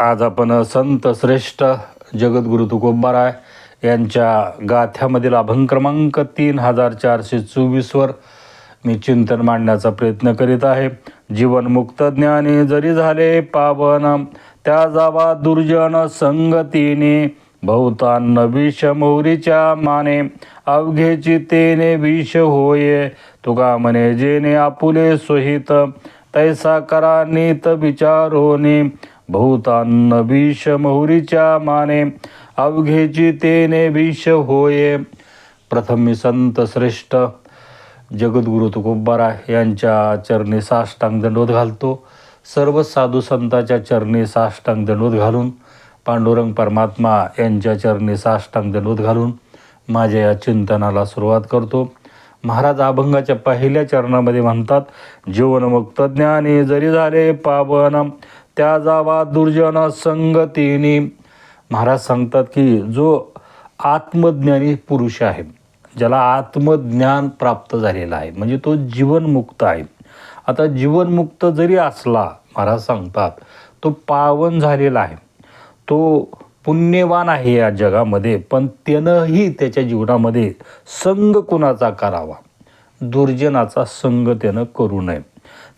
आज आपण संत श्रेष्ठ जगद्गुरु तुकोबाराय यांच्या गाथ्यामधील अभंग क्रमांक तीन हजार चारशे चोवीसवर मी चिंतन मांडण्याचा प्रयत्न करीत आहे. जीवनमुक्त ज्ञानी जरी झाले पावन त्या जावा दुर्जन संगतीने बहुतान विष मोहरीच्या माने अवघेची तेने विष होये तुका म्हणे जेने आपुले सोहित तैसा करा नीत विचारोने बहुतान भीष मोहरीच्या माने अवघेची तेने भीष होये. प्रथम मी संत श्रेष्ठ जगद्गुरु तुकोबारा यांच्या चरणी साष्टांग दंडवत घालतो. सर्व साधू संतांच्या चरणी साष्टांग दंडवत घालून पांडुरंग परमात्मा यांच्या चरणी साष्टांग दंडवत घालून माझ्या या चिंतनाला सुरुवात करतो. महाराज अभंगाच्या पहिल्या चरणामध्ये म्हणतात जीवनमुक्त ज्ञानी जरी झाले पावन त्या जावा दुर्जन संगतीने. महाराज सांगतात की जो आत्मज्ञानी पुरुष आहे ज्याला आत्मज्ञान प्राप्त झालेलं आहे म्हणजे तो जीवनमुक्त आहे. आता जीवनमुक्त जरी असला महाराज सांगतात तो पावन झालेला आहे. तो पुण्यवान आहे या जगामध्ये पण त्यानंही त्याच्या जीवनामध्ये संग कुणाचा करावा? दुर्जनाचा संग त्यानं करू नये.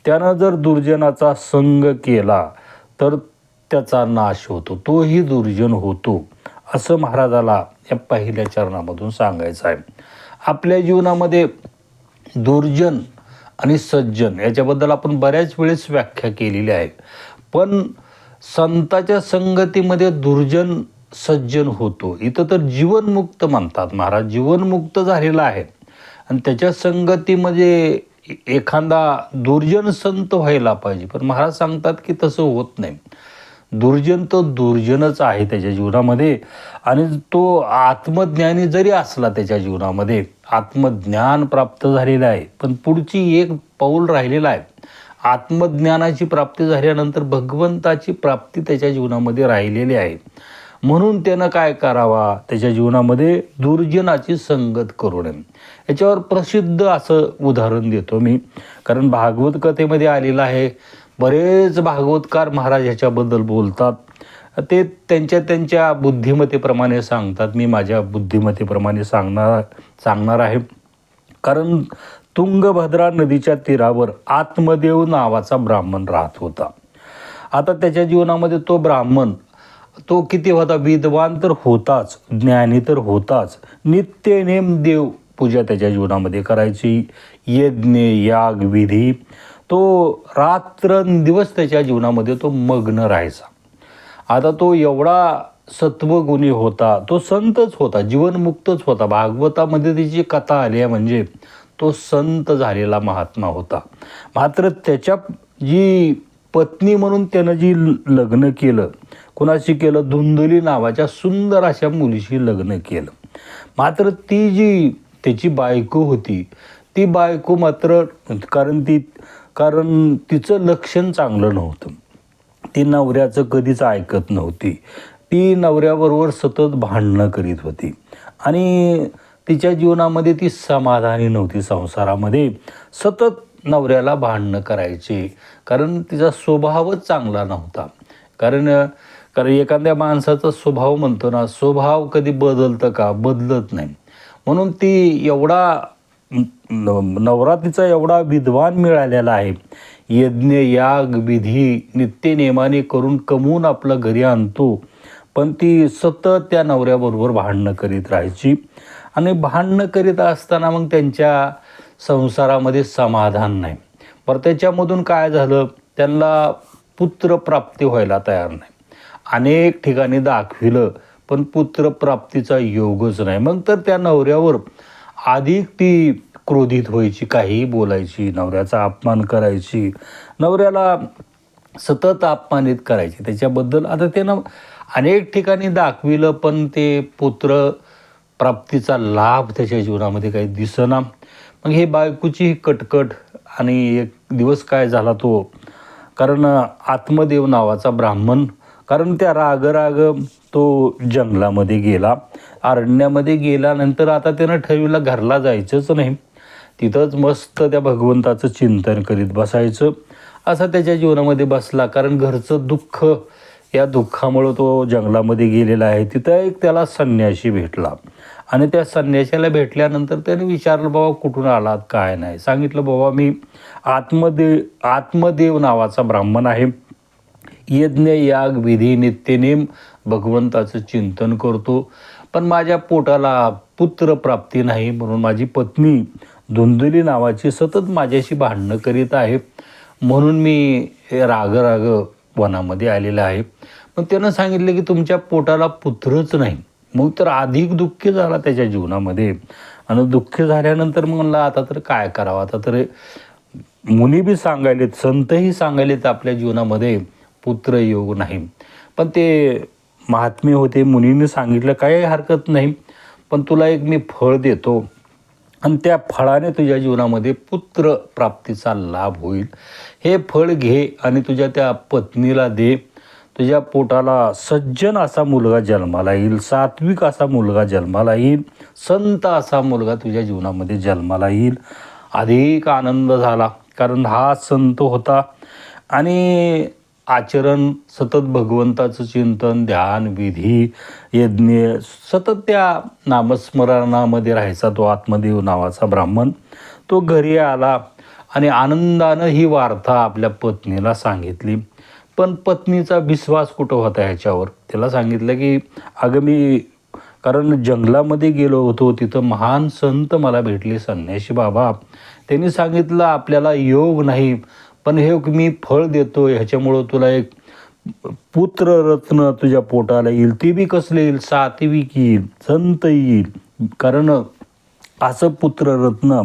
त्यानं जर दुर्जनाचा संग केला तर त्याचा नाश होतो. तोही दुर्जन होतो असं महाराजाला या पहिल्या चरणामधून सांगायचं आहे. आपल्या जीवनामध्ये दुर्जन आणि सज्जन याच्याबद्दल आपण बऱ्याच वेळेस व्याख्या केलेली आहे. पण संताच्या संगतीमध्ये दुर्जन सज्जन होतो. इथं तर जीवनमुक्त म्हणतात महाराज. जीवनमुक्त झालेला आहे. आणि त्याच्या संगतीमध्ये एखादा दुर्जन संत व्हायला पाहिजे. पण महाराज सांगतात की तसं होत नाही. दुर्जन तो दुर्जनच आहे त्याच्या जीवनामध्ये. आणि तो आत्मज्ञानी जरी असला त्याच्या जीवनामध्ये आत्मज्ञान प्राप्त झालेलं आहे. पण पुढची एक पाऊल राहिलेलं आहे. आत्मज्ञानाची प्राप्ती झाल्यानंतर भगवंताची प्राप्ती त्याच्या जीवनामध्ये राहिलेली आहे. म्हणून त्यानं काय करावा? त्याच्या जीवनामध्ये दुर्जनाची संगत करू नये. याच्यावर प्रसिद्ध असं उदाहरण देतो मी. कारण भागवत कथेमध्ये आलेलं आहे बरेच भागवतकार महाराज ह्याच्याबद्दल बोलतात. ते त्यांच्या त्यांच्या बुद्धिमत्तेप्रमाणे सांगतात. मी माझ्या बुद्धिमत्तेप्रमाणे सांगणार सांगणार आहे. कारण तुंगभद्रा नदीच्या तीरावर आत्मदेव नावाचा ब्राह्मण राहत होता. आता त्याच्या जीवनामध्ये तो ब्राह्मण तो किती होता? विद्वान तर होताच ज्ञानी तर होताच. नित्य नेम देव पूजा त्याच्या जीवनामध्ये करायची. यज्ञ याग विधी तो रात्रंदिवस त्याच्या जीवनामध्ये तो मग्न राहायचा. आता तो एवढा सत्वगुणी होता तो संतच होता जीवनमुक्तच होता. भागवतामध्ये त्याची कथा आली आहे म्हणजे तो संत झालेला महात्मा होता. मात्र त्याच्या जी पत्नी म्हणून त्यानं जी लग्न केलं कुणाशी केलं? धुंदली नावाच्या सुंदर अशा मुलीशी लग्न केलं. मात्र ती जी त्याची बायको होती. ती बायको मात्र कारण ती कारण तिचं लक्षण चांगलं नव्हतं. ती नवऱ्याचं कधीच ऐकत नव्हती. ती नवऱ्याबरोबर सतत भांडणं करीत होती. आणि तिच्या जीवनामध्ये ती समाधानी नव्हती संसारामध्ये. सतत नवऱ्याला भांडणं करायचे. कारण तिचा स्वभावच चांगला नव्हता. कारण कारण एखाद्या माणसाचा स्वभाव म्हणतो ना स्वभाव कधी बदलतं का? बदलत नाही. म्हणून ती एवढा नवरात्रीचा एवढा विद्वान मिळालेला आहे. यज्ञ याग विधी नित्यनेमाने करून कमवून आपलं घरी आणतो. पण ती सतत त्या नवऱ्याबरोबर भांडणं करीत राहायची. आणि भांडणं करीत असताना मग त्यांच्या संसारामध्ये समाधान नाही. पर त्याच्यामधून काय झालं? त्यांना पुत्रप्राप्ती व्हायला तयार नाही. अनेक ठिकाणी दाखविलं. पण पुत्रप्राप्तीचा योगच नाही. मग तर त्या नवऱ्यावर अधिक ती क्रोधित व्हायची काहीही बोलायची नवऱ्याचा अपमान करायची नवऱ्याला सतत अपमानित करायची. त्याच्याबद्दल आता त्यानं अनेक ठिकाणी दाखविलं पण ते पुत्र प्राप्तीचा लाभ त्याच्या जीवनामध्ये काही दिसना. मग हे बायकोची कटकट आणि एक दिवस काय झाला तो? कारण आत्मदेव नावाचा ब्राह्मण कारण त्या राग राग तो जंगलामध्ये गेला. अरण्यामध्ये गेल्यानंतर आता त्यानं ठरविलं घरला जायचंच नाही. तिथंच मस्त त्या भगवंताचं चिंतन करीत बसायचं. असा त्याच्या जीवनामध्ये बसला. कारण घरचं दुःख या दुःखामुळं तो जंगलामध्ये गेलेला आहे. तिथं एक त्याला संन्याशी भेटला. आणि त्या संन्याशाला भेटल्यानंतर त्याने विचारलं बाबा कुठून आलात? काय नाही? सांगितलं बाबा मी आत्मदेव आत्मदेव नावाचा ब्राह्मण आहे. यज्ञ याग विधी नित्यनेम भगवंताचं चिंतन करतो. पण माझ्या पोटाला पुत्र प्राप्ती नाही म्हणून माझी पत्नी धुंदुली नावाची सतत माझ्याशी भांडणं करीत आहे. म्हणून मी हे राग राग वनामध्ये आलेलं आहे. मग त्यानं सांगितलं की तुमच्या पोटाला पुत्रच नाही. मग तर अधिक दुःखी झाला त्याच्या जीवनामध्ये. आणि दुःख झाल्यानंतर मग म्हणलं आता तर काय करावं? आता तर मुनी बी सांगायलेत संतही सांगायलेत आपल्या जीवनामध्ये. पुत्र योग नाही. पण ते महात्मे होते मुनीने सांगितलं काही हरकत नाही. पण तुला एक मी फळ देतो. आणि त्या फळाने तुझ्या जीवनामध्ये पुत्र प्राप्तीचा लाभ होईल. हे फळ घे आणि तुझ्या त्या पत्नीला दे. तुझ्या पोटाला सज्जन असा मुलगा जन्माला येईल. सात्विक असा मुलगा जन्माला येईल. संत असा मुलगा तुझ्या जीवनामध्ये जन्माला येईल. अधिक आनंद झाला कारण हा संत होता. आणि आचरण सतत भगवंताचं चिंतन ध्यान विधी यज्ञ सतत त्या नामस्मरणामध्ये राहायचा तो आत्मदेव नावाचा ब्राह्मण. तो घरी आला आणि आनंदानं ही वार्ता आपल्या पत्नीला सांगितली. पण पत्नीचा विश्वास कुठं होता ह्याच्यावर? त्याला सांगितलं की अगं मी कारण जंगलामध्ये गेलो होतो तिथं महान संत मला भेटले. संन्याशी बाबा त्यांनी सांगितलं आपल्याला योग नाही. पण हे मी फळ देतो ह्याच्यामुळं तुला एक पुत्र रत्न तुझ्या पोटाला येईल. ते बी कसले येईल? सात्विक येईल? संत येईल. कारण असं पुत्ररत्न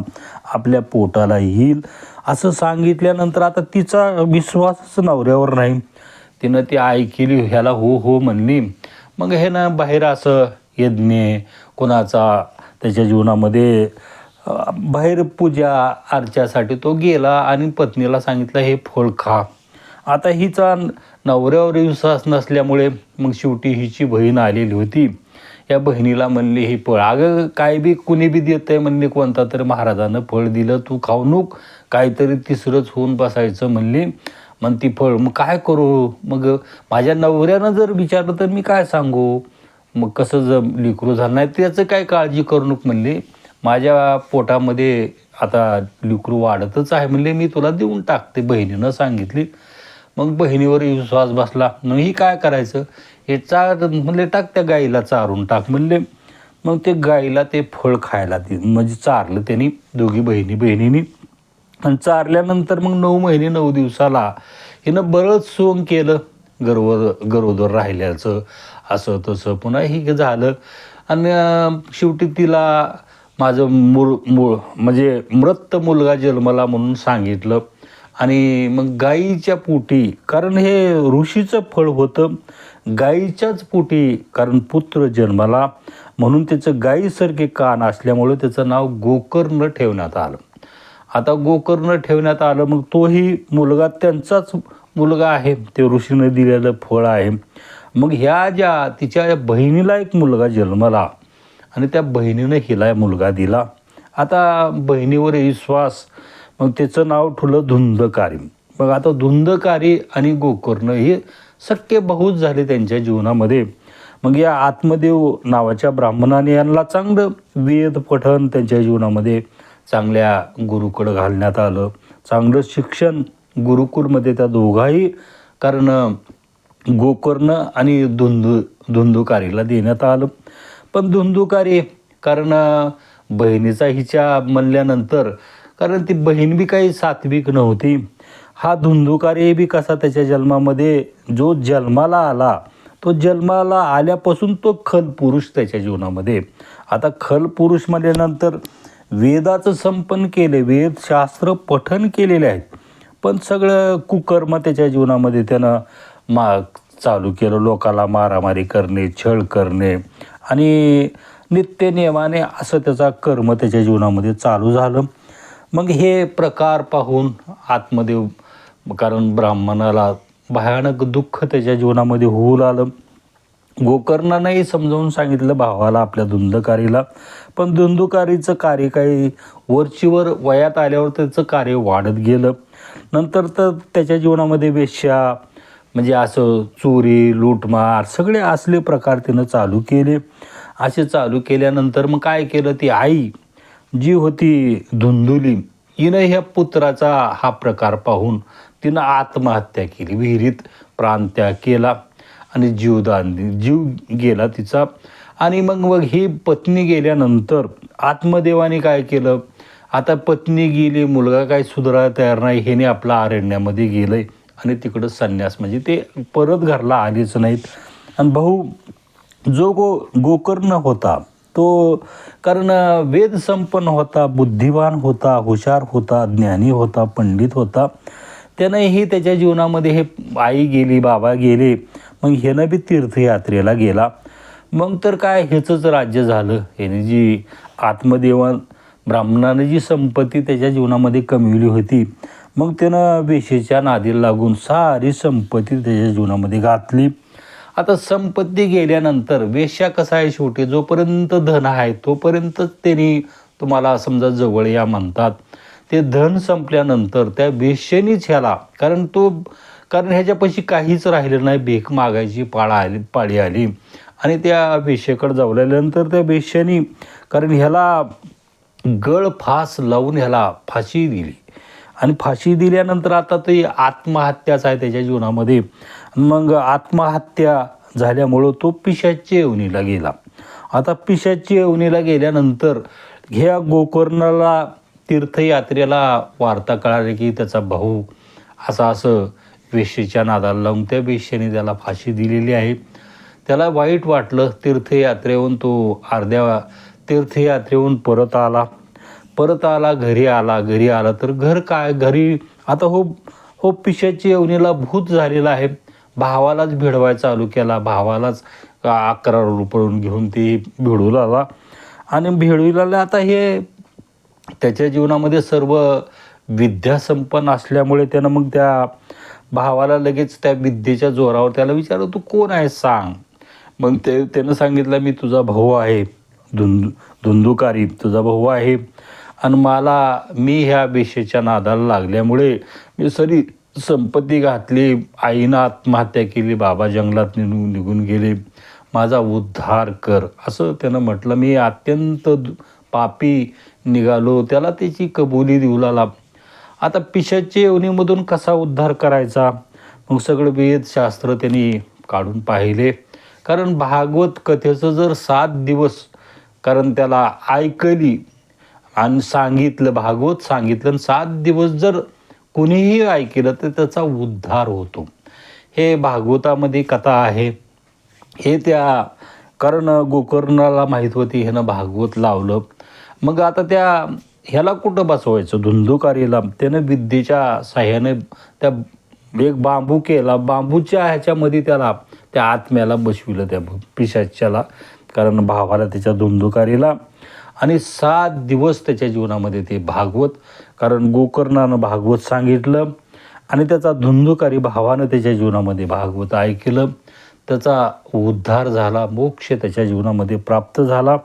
आपल्या पोटाला येईल. असं सांगितल्यानंतर आता तिचा विश्वासच नवऱ्यावर नाही. तिनं ती ऐकली ह्याला हो हो म्हणली. मग हे ना बाहेर असं यज्ञ कोणाचा त्याच्या जीवनामध्ये बाहेर पूजा अर्चासाठी तो गेला आणि पत्नीला सांगितलं हे फळ खा. आता हिचा नवऱ्यावर विश्वास नसल्यामुळे मग शेवटी हिची बहीण आलेली होती. या बहिणीला म्हणली हे फळ अगं काय बी कुणी बी देत आहे म्हणली कोणता तरी महाराजानं फळ दिलं तू खाऊ काहीतरी तिसरंच होऊन बसायचं म्हणली. मग ती फळ मग काय करू? मग माझ्या नवऱ्यानं जर विचारलं तर मी काय सांगू? मग कसं जर लिकरू झालं नाही त्याचं काय काळजी करू नको म्हणली. माझ्या पोटामध्ये आता लिकरू वाढतच आहे. म्हणले मी तुला देऊन टाकते. बहिणीनं सांगितली. मग बहिणीवर विश्वास बसला. मग ही काय करायचं? हे चार म्हणले टाक त्या गाईला चारून टाक. म्हणले मग ते गाईला ते फळ खायला दे. म्हणजे चारलं त्यांनी दोघी बहिणी बहिणीनी. आणि चारल्यानंतर मग नऊ महिने नऊ दिवसाला हिनं बरंच सोंग केलं. गर्व गरोदर राहिल्याचं असं तसं. पुन्हा हे झालं. आणि शेवटी तिला माझं मूळ मूळ म्हणजे मृत मुलगा जन्मला म्हणून सांगितलं. आणि मग गाईच्या पोटी कारण हे ऋषीचं फळ होतं. गाईच्याच पोटी कारण पुत्र जन्माला. म्हणून त्याचं गाईसारखे कान असल्यामुळे त्याचं नाव गोकर्ण ठेवण्यात आलं. आता गोकर्ण ठेवण्यात आलं मग तोही मुलगा त्यांचाच मुलगा आहे. ते ऋषीनं दिलेलं फळ आहे. मग ह्या ज्या तिच्या बहिणीला एक मुलगा जन्मला. आणि त्या बहिणीनं हिला मुलगा दिला. आता बहिणीवर विश्वास मग त्याचं नाव ठुलं धुंदकारी मग आता धुंदकारी आणि गोकर्ण हे सख्य बहुत झाले त्यांच्या जीवनामध्ये. मग या आत्मदेव नावाच्या ब्राह्मणाने यांना चांगलं वेद पठण त्यांच्या जीवनामध्ये चांगल्या गुरुकडं घालण्यात आलं. चांगलं शिक्षण गुरुकुलमध्ये त्या दोघाही कारण गोकर्ण आणि धुंदू धुंदुकारीला देण्यात आलं. पण धुंदुकारी. कारण बहिणीचा हिच्या म्हणल्यानंतर कारण ती बहीण बी काही सात्विक नव्हती. हा धुंदुकारी बी कसा त्याच्या जन्मामध्ये जो जन्माला आला तो जन्माला आल्यापासून तो खल पुरुष त्याच्या जीवनामध्ये. आता खल पुरुष म्हणल्यानंतर वेदाचं संपन्न केले वेदशास्त्र पठन केलेले आहेत. पण सगळं कुकर्म त्याच्या जीवनामध्ये त्यानं मा चालू केलं लोकाला मारामारी करणे छळ करणे. आणि नित्य नियमाने असं त्याचा कर्म त्याच्या जीवनामध्ये चालू झालं. मग हे प्रकार पाहून आत्मदेव कारण ब्राह्मणाला भयानक दुःख त्याच्या जीवनामध्ये होऊ लागलं. गोकर्णानंही समजावून सांगितलं भावाला आपल्या धुंदकारीला. पण धुंदुकारीचं कार्य काही वरचीवर वयात आल्यावर त्याचं कार्य वाढत गेलं. नंतर तर त्याच्या जीवनामध्ये वेश्या म्हणजे असं चोरी लूटमार सगळे असले प्रकार तिनं चालू केले. असे चालू केल्यानंतर मग काय केलं ती आई? जी होती धुंदुली हिनं ह्या पुत्राचा हा प्रकार पाहून तिनं आत्महत्या केली विहिरीत प्राणत्याग केला आणि जीवदान जीव गेला तिचा. आणि मग मग ही पत्नी गेल्यानंतर आत्मदेवाने काय केलं? आता पत्नी गेली मुलगा काय सुधारायला तयार नाही ह्याने आपला अरण्यामध्ये गेलं आहे आणि तिकडं संन्यास. म्हणजे ते परत घरला आलेच नाहीत. आणि भाऊ जो गो गोकर्ण होता तो कारण वेद संपन्न होता बुद्धिवान होता हुशार होता ज्ञानी होता पंडित होता. त्यानंही त्याच्या जीवनामध्ये हे आई गेली बाबा गेले. मग ह्यानं बी तीर्थयात्रेला गेला. मग तर काय ह्याचंच राज्य झालं. ह्याने जी आत्मदेवान ब्राह्मणाने जी संपत्ती त्याच्या जीवनामध्ये कमविली होती मग त्यानं वेशीच्या नादीला लागून सारी संपत्ती त्याच्या जीवनामध्ये घातली. आता संपत्ती गेल्यानंतर वेश्या कसा आहे शेवटी? जोपर्यंत धन आहे तोपर्यंतच त्यांनी तुम्हाला समजा जवळ या म्हणतात. ते धन संपल्यानंतर त्या वेश्येनीच ह्याला कारण तो कारण ह्याच्यापाशी काहीच राहिलं नाही भीक मागायची पाळा आली पाळी आली. आणि त्या वेश्येकडे जावल्यानंतर त्या वेश्यानी कारण ह्याला गळ फास लावून ह्याला फाशी दिली. आणि फाशी दिल्यानंतर आता ते आत्महत्याच आहे त्याच्या जीवनामध्ये. मग आत्महत्या झाल्यामुळं तो पिशाच्या येवणीला गेला. आता पिशाच्या येवणीला गेल्यानंतर ह्या गोकर्णाला तीर्थयात्रेला वार्ता कळाली की त्याचा भाऊ असा असं वेश्येच्या नादाला लावून त्या वेश्येने त्याला फाशी दिलेली आहे. त्याला वाईट वाटलं तीर्थयात्रेहून तो अर्ध्या तीर्थयात्रेहून परत आला. परत आला घरी आला घरी आला तर घर काय? घरी आता हो हो पिशाची येवणीला भूत झालेला आहे. भावालाच भिडवायला चालू केला. भावालाच अकरा रुपळून घेऊन ते भिडू आला. आणि भिडूला आता हे त्याच्या जीवनामध्ये सर्व विद्यासंपन्न असल्यामुळे त्यानं मग त्या भावाला लगेच त्या विद्येच्या जोरावर त्याला विचारलं तू कोण आहे सांग? मग ते त्यानं सांगितलं मी तुझा भाऊ आहे धुंद धुंदुकारी तुझा भाऊ आहे. आणि मला मी ह्या भेषेच्या नादाला लागल्यामुळे मी सरी संपत्ती घातली आईनं आत्महत्या केली बाबा जंगलात निघून निघून गेले. माझा उद्धार कर. असं त्यानं म्हटलं. मी अत्यंत पापी निघालो. त्याला त्याची कबुली देऊ लागला. आता पिशाच्या येवणीमधून कसा उद्धार करायचा? मग सगळं वेदशास्त्र त्यांनी काढून पाहिले. कारण भागवत कथेचं जर सात दिवस कारण त्याला ऐकली आणि सांगितलं भागवत सांगितलं आणि सात दिवस जर कुणीही ऐकलं तर त्याचा उद्धार होतो. हे भागवतामध्ये कथा आहे. हे त्या कारण गोकर्णाला माहीत होती ह्यानं भागवत लावलं. मग आता त्या ह्याला कुठं बसवायचं? धुंदुकारीला त्यानं विद्येच्या साह्याने त्या एक बांबू केला. बांबूच्या ह्याच्यामध्ये त्याला त्या आत्म्याला बसविलं त्या पिशाच्याला. कारण भावाला त्याच्या धुंदुकारीला आणि सात दिवस त्याच्या जीवनामध्ये ते भागवत कारण गोकर्णानं भागवत सांगितलं आणि त्याचा धुंदुकारी भावानं त्याच्या जीवनामध्ये भागवत ऐकलं. त्याचा उद्धार झाला मोक्ष त्याच्या जीवनामध्ये प्राप्त झाला.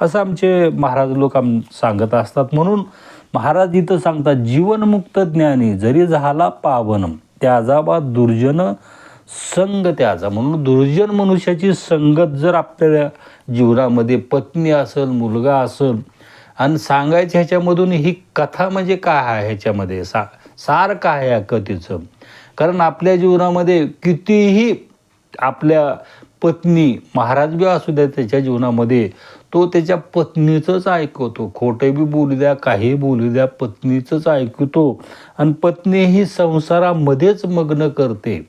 असं आमचे महाराज लोक आम सांगत असतात. म्हणून महाराज इथं सांगतात जीवनमुक्त ज्ञानी जरी झाला पावन त्याजाबा दुर्जन संग त्याचा म्हणून दुर्जन मनुष्याची संगत जर आपल्या जीवनामध्ये पत्नी असेल मुलगा असेल आणि सांगायचं ह्याच्यामधून ही कथा म्हणजे काय आहे ह्याच्यामध्ये? सा सार काय आहे या कथेचं. कारण आपल्या जीवनामध्ये कितीही आपल्या पत्नी महाराज बी असू द्या त्याच्या जीवनामध्ये तो त्याच्या पत्नीचंच ऐकवतो. खोटं बी बोलू द्या काही बोलू द्या पत्नीचंच ऐकतो आणि पत्नी ही संसारामध्येच मग्न करते.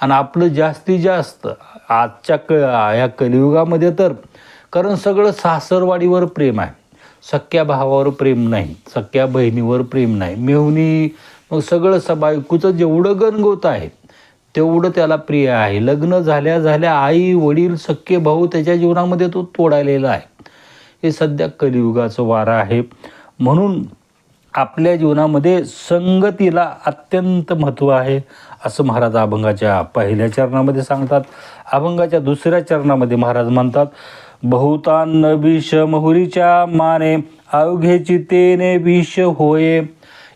आणि आपलं जास्तीत जास्त आजच्या क या कलियुगामध्ये तर कारण सगळं सासरवाडीवर प्रेम आहे. सख्या भावावर प्रेम नाही सख्या बहिणीवर प्रेम नाही. मेहुणी मग सगळं सबायकूचं जेवढं गणगोत आहे तेवढं त्याला प्रिय आहे. लग्न झाल्या झाल्या आई वडील सख्खे भाऊ त्याच्या जीवनामध्ये तो तोडालेला आहे. हे सध्या कलियुगाचं वारं आहे. म्हणून आपल्या जीवनामध्ये संगतीला अत्यंत महत्त्व आहे असं महाराज अभंगाच्या पहिल्या चरणामध्ये सांगतात. अभंगाच्या दुसऱ्या चरणामध्ये महाराज म्हणतात बहुतान विष महुरीच्या माने अवघेची तेने विष होये.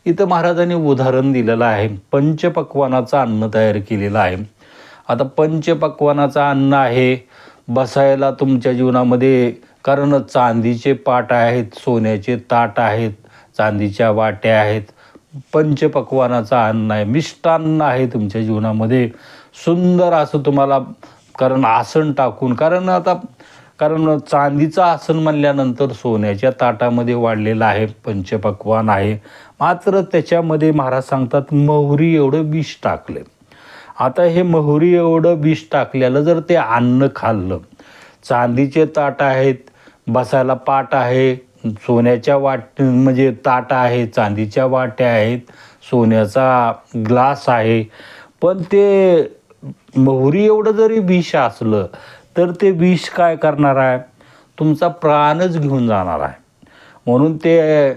इथं महाराजांनी उदाहरण दिलेलं आहे. पंचपक्वानाचं अन्न तयार केलेलं आहे. आता पंचपक्वानाचं अन्न आहे बसायला तुमच्या जीवनामध्ये कारण चांदीचे पाट आहेत सोन्याचे ताट आहेत चांदीच्या वाट्या आहेत. पंचपक्वानाचा अन्न आहे. मिष्टान्न आहे तुमच्या जीवनामध्ये. सुंदर असं तुम्हाला कारण आसन टाकून कारण आता कारण चांदीचं आसन म्हणल्यानंतर सोन्याच्या ताटामध्ये वाढलेलं आहे. पंचपक्वान आहे. मात्र त्याच्यामध्ये महाराज सांगतात मोहरी एवढं विष टाकले आता हे मोहरी एवढं विष टाकल्याला जर ते अन्न खाल्लं चांदीचे ताट आहेत बसायला पाट आहे सोन्याच्या वाट म्हणजे ताटा आहे चांदीच्या वाट्या आहेत सोन्याचा ग्लास आहे. पण ते मोहरी एवढं जरी विष असलं तर ते विष काय करणार आहे? तुमचा प्राणच घेऊन जाणार आहे. म्हणून ते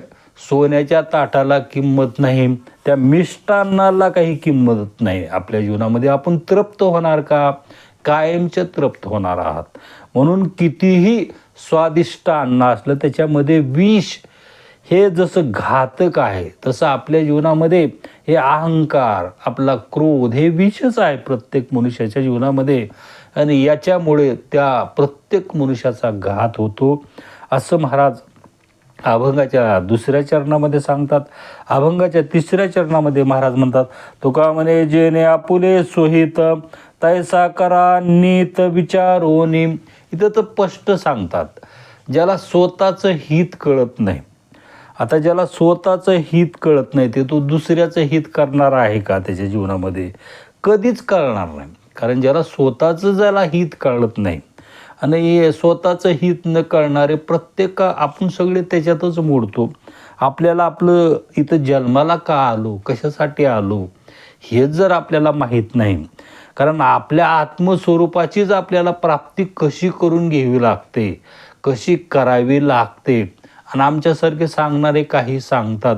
सोन्याच्या ताटाला किंमत नाही त्या मिष्टान्नाला काही किंमत नाही. आपल्या जीवनामध्ये आपण तृप्त होणार का? कायमचे तृप्त होणार आहात. म्हणून कितीही स्वादिष्ट अन्न असलं त्याच्यामध्ये विष हे जसं घातक आहे तसं आपल्या जीवनामध्ये हे अहंकार आपला क्रोध हे विषच आहे प्रत्येक मनुष्याच्या जीवनामध्ये. आणि याच्यामुळे त्या प्रत्येक मनुष्याचा घात होतो. असं महाराज अभंगाच्या दुसऱ्या चरणामध्ये सांगतात अभंगाच्या तिसऱ्या चरणामध्ये महाराज म्हणतात तुका म्हणे जेने आपुले सोहित तैसा करा नीत विचारोनी. इथं तर स्पष्ट सांगतात ज्याला स्वतःचं हित कळत नाही. आता ज्याला स्वतःचं हित कळत नाही ते तो दुसऱ्याचं हित करणार आहे का त्याच्या जीवनामध्ये? कधीच कळणार नाही. कारण ज्याला स्वतःचं ज्याला हित कळत नाही आणि हे स्वतःचं हित न कळणारे प्रत्येक आपण सगळे त्याच्यातच मोडतो. आपल्याला आपलं इथं जन्माला का आलो? कशासाठी आलो? हे जर आपल्याला माहीत नाही. कारण आपल्या आत्मस्वरूपाचीच आपल्याला प्राप्ती कशी करून घ्यावी लागते? कशी करावी लागते? आणि आमच्यासारखे सांगणारे काही सांगतात.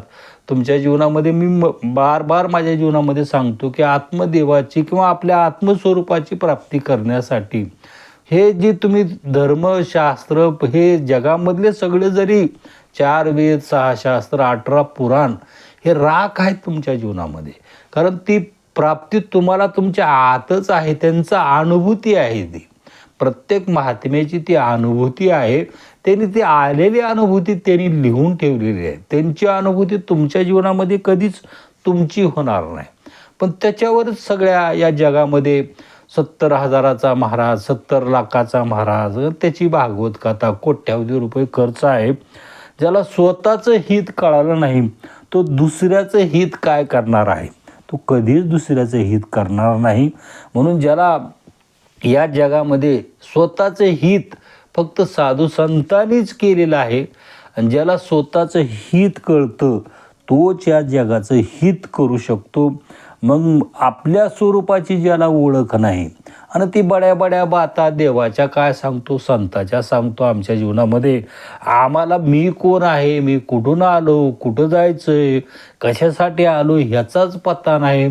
तुमच्या जीवनामध्ये मी म बार बार माझ्या जीवनामध्ये सांगतो की आत्मदेवाची किंवा आपल्या आत्मस्वरूपाची प्राप्ती करण्यासाठी हे जे तुम्ही धर्मशास्त्र हे जगामधले सगळे जरी चार वेद सहा शास्त्र अठरा पुराण हे राख आहेत तुमच्या जीवनामध्ये. कारण ती प्राप्ती तुम्हाला तुमच्या आतच आहे त्यांचा अनुभूती आहे ती. प्रत्येक महात्म्याची ती अनुभूती आहे. त्यांनी ती आलेली अनुभूती त्यांनी लिहून ठेवलेली आहे. त्यांची अनुभूती तुमच्या जीवनामध्ये कधीच तुमची होणार नाही. पण त्याच्यावरच सगळ्या या जगामध्ये सत्तर हजाराचा महाराज सत्तर लाखाचा महाराज त्याची भागवत कथा कोट्यावधी रुपये खर्च आहे. ज्याला स्वतःचं हित कळालं नाही तो दुसऱ्याचं हित काय करणार आहे? तो कधीच दुसऱ्याचं हित करणार नाही. म्हणून ज्याला या जगामध्ये स्वतःचं हित फक्त साधू संतांनीच केलेलं आहे आणि ज्याला स्वतःचं हित कळतं तोच या जगाचं हित करू शकतो. मग आपल्या स्वरूपाची ज्याला ओळख नाही आणि ती बड्या बड्या बाता देवाच्या काय सांगतो संताच्या सांगतो आमच्या जीवनामध्ये आम्हाला मी कोण आहे मी कुठून आलो कुठं जायचं आहे कशासाठी आलो ह्याचाच पत्ता नाही.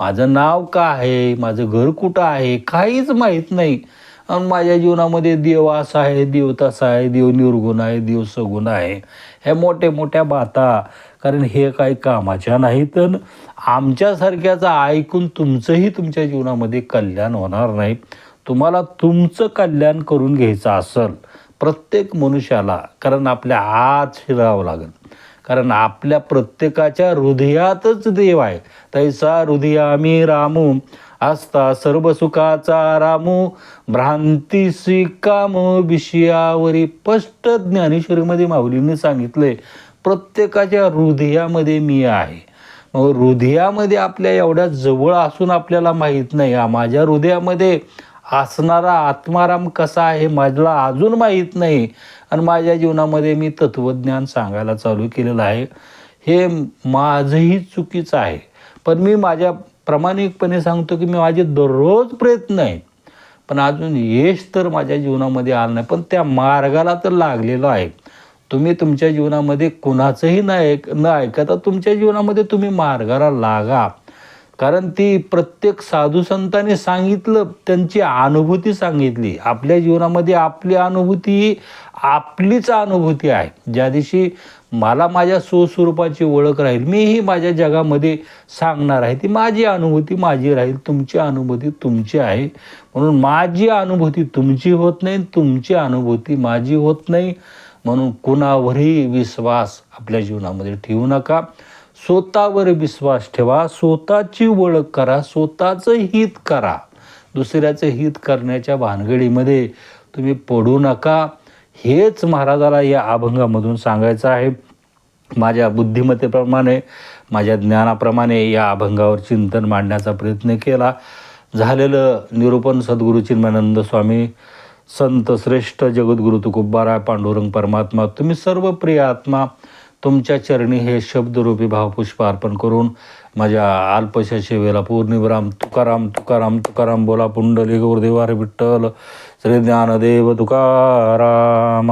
माझं नाव का आहे माझं घर कुठं आहे काहीच माहीत नाही. आणि माझ्या जीवनामध्ये देव असा आहे देव तसा आहे देव निर्गुण आहे देव सगुण आहे. ह्या मोठ्या मोठ्या बाता कारण हे काही कामाच्या नाहीत तर आमच्यासारख्याचं ऐकून तुमचंही तुमच्या जीवनामध्ये कल्याण होणार नाही. तुम्हाला तुमचं कल्याण करून घ्यायचं असेल प्रत्येक मनुष्याला कारण आपल्या आत शिरावं लागेल. कारण आपल्या प्रत्येकाच्या हृदयातच देव आहे. तैसा हृदयामी रामू असता सर्व सुखाचा रामू. भ्रांती काम विषयावरी स्पष्ट ज्ञानेश्वरीमध्ये माऊलींनी सांगितले प्रत्येकाच्या हृदयामध्ये मी आहे. मग हृदयामध्ये आपल्या एवढ्या जवळ असून आपल्याला माहीत नाही. हा माझ्या हृदयामध्ये असणारा आत्माराम कसा आहे माझ्याला अजून माहीत नाही. आणि माझ्या जीवनामध्ये मी तत्त्वज्ञान सांगायला चालू केलेलं आहे. हे माझंही चुकीचं आहे. पण मी माझ्या प्रामाणिकपणे सांगतो की मी माझे दररोज प्रयत्न आहे पण अजून यश तर माझ्या जीवनामध्ये आलं नाही. पण त्या मार्गाला तर लागलेलो आहे. तुम्ही तुमच्या जीवनामध्ये कुणाचंही न ऐक न ऐकता तुमच्या जीवनामध्ये तुम्ही मार्गाला लागा. कारण ती प्रत्येक साधू संतांनी सांगितलं त्यांची अनुभूती सांगितली. आपल्या जीवनामध्ये आपली अनुभूती ही आपलीच अनुभूती आहे. ज्या दिवशी मला माझ्या स्वस्वरूपाची ओळख राहील मीही माझ्या जगामध्ये सांगणार आहे ती माझी अनुभूती माझी राहील तुमची अनुभूती तुमची आहे. म्हणून माझी अनुभूती तुमची होत नाही तुमची अनुभूती माझी होत नाही. म्हणून कुणावरही विश्वास आपल्या जीवनामध्ये ठेवू नका. स्वतःवर विश्वास ठेवा. स्वतःची ओळख करा. स्वतःचं हित करा. दुसऱ्याचं हित करण्याच्या भानगडीमध्ये तुम्ही पडू नका. हेच महाराजाला या अभंगामधून सांगायचं आहे. माझ्या बुद्धिमत्तेप्रमाणे माझ्या ज्ञानाप्रमाणे या अभंगावर चिंतन मांडण्याचा प्रयत्न केला. झालेलं निरूपण सद्गुरू चिन्मयानंद स्वामी संत श्रेष्ठ जगद्गुरु तुकोबाराय पांडुरंग परमात्मा तुम्ही सर्व प्रिय आत्मा तुमच्या चरणी हे शब्दरूपी भावपुष्प अर्पण करून माझ्या अल्पशा सेवेला पूर्णिवराम तुकाराम तुकाराम तुकाराम बोला पुंडली गुरुदेवार विठ्ठल श्री ज्ञानदेव तुकाराम.